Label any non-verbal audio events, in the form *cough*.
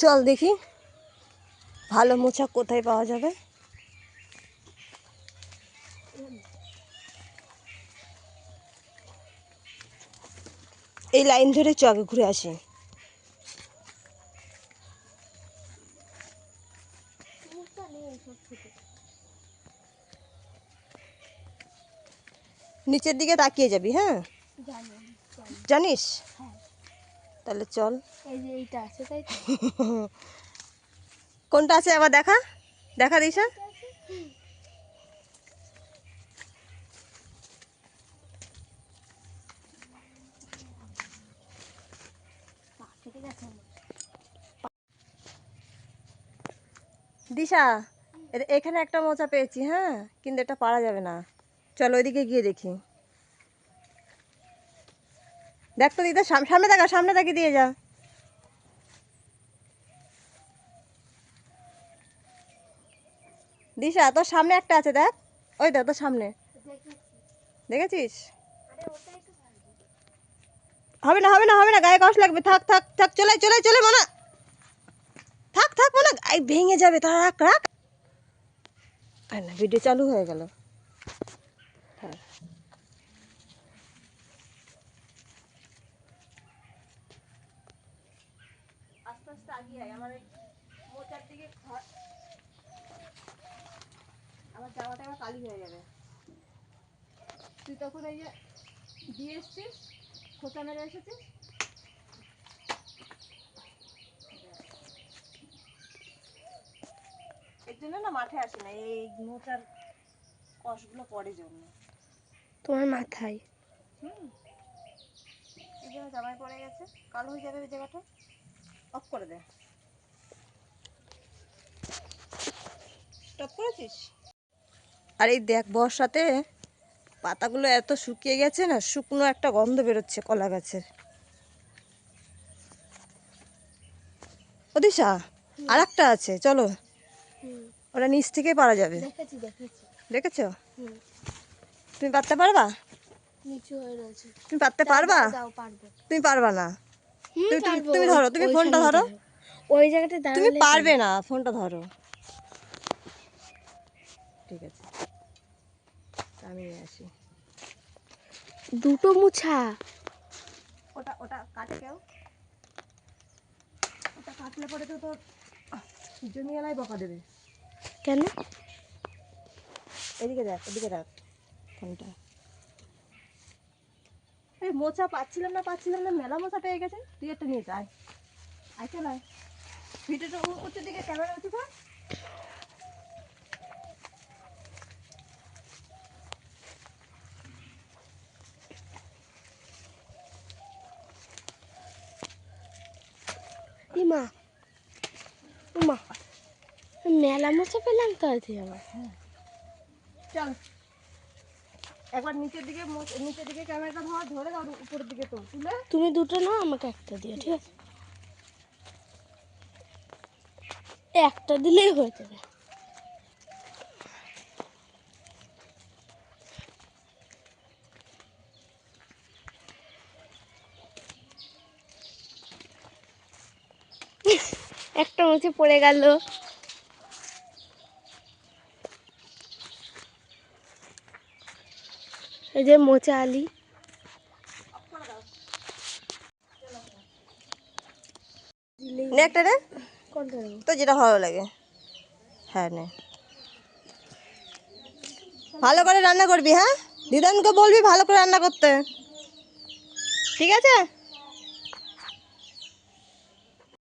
চল দেখি। ভালো মোচা কোথায় পাওয়া যাবে? এই লাইন ধরে চ আগে ঘুরে আসি। নিচের দিকে তাকিয়ে যাবি হ্যাঁ? জানিস? হ্যাঁ। তাহলে চল। এই যে এইটা আছে তাই *laughs* কোনটা আছে আবার দেখা? দেখা দিশা। দিশা এখানে একটা মোচা পেয়েছি হ্যাঁ? কিন্তু এটা পারা যাবে না। চল ওইদিকে গিয়ে দেখি। দেখ তো দিদা, সাম- সামনে দেখা সামনে তাকিয়ে দিয়ে যা। দিশা, তোর সামনে একটা আছে, দেখ। ওই দেখ, তোর সামনে। দেখেছিস। হবে না হবে না হবে না, গায়ে কষ্ট লাগবে। থাক থাক থাক, চলে চলে চলে, মনা। থাক থাক, মনা ভেঙে যাবে তা রাখ। রাখ না ভিডিও চালু হয়ে গেল। আস্তে আগিয়ে আয়। আমার এই মোচার দিকে ঘর আমার জামাটা আমার কালি হয়ে যাবে। তুই তখন এই যে দিয়ে এসছিস খোঁচা মেরে এসেছিস? এর জন্য না মাঠে আসে না এই মোচার কষগুলো পড়ে জন্য তোমার মাথায়? হুম। এই জন্য জামাই পড়ে গেছে কালো হয়ে যাবে ওই জায়গাটা? অফ করে দে। করেছিস? আর এই দেখ বর্ষাতে পাতাগুলো এত শুকিয়ে গেছে না শুকনো একটা গন্ধ বেরোচ্ছে কলা গাছের। ওদিশা আর একটা আছে চলো। ওটা নিচ থেকেই পারা যাবে। দেখেছি তুমি পারতে পারবা? তুমি পারতে পারবা। তুমি পারবা না? তুমি- ধরো, তুমি ফোনটা ধরো। ওই জায়গাটা তুমি পারবে না ফোনটা ধরো। ঠিক আছে। আমি আসি। দুটো মুছা। ওটা ওটা কাটে কেউ? ওটা কাটলে পরে তো তোর জমি এলাই বকা দেবে। কেন? এদিকে দেখ এদিকে রাখ ফোনটা। মোচা পাচ্ছিলাম না পাচ্ছিলাম না মেলা মোচা পেয়ে গেছে। তুই একটা নিয়ে যায় চল আয়। ভিডিওটা উঁচু দিকে ক্যামেরা উঁচু কর মা মা মেলা মুছা পেলাম তো আবার। চল। একবার নিচের দিকে নিচের দিকে ক্যামেরাটা ধর, ধরে ধর উপরের দিকে তো তুলে। তুমি দুটো নাও, আমাকে একটা দিও, ঠিক আছে? একটা দিলেই হয়ে যাবে। একটা মুছে পড়ে গেল। এই যে মোচা আলি। নে একটা রে তো যেটা ভালো লাগে। হ্যাঁ নে। ভালো করে রান্না করবি হ্যাঁ? দিদানকে বলবি ভালো করে রান্না করতে। ঠিক আছে?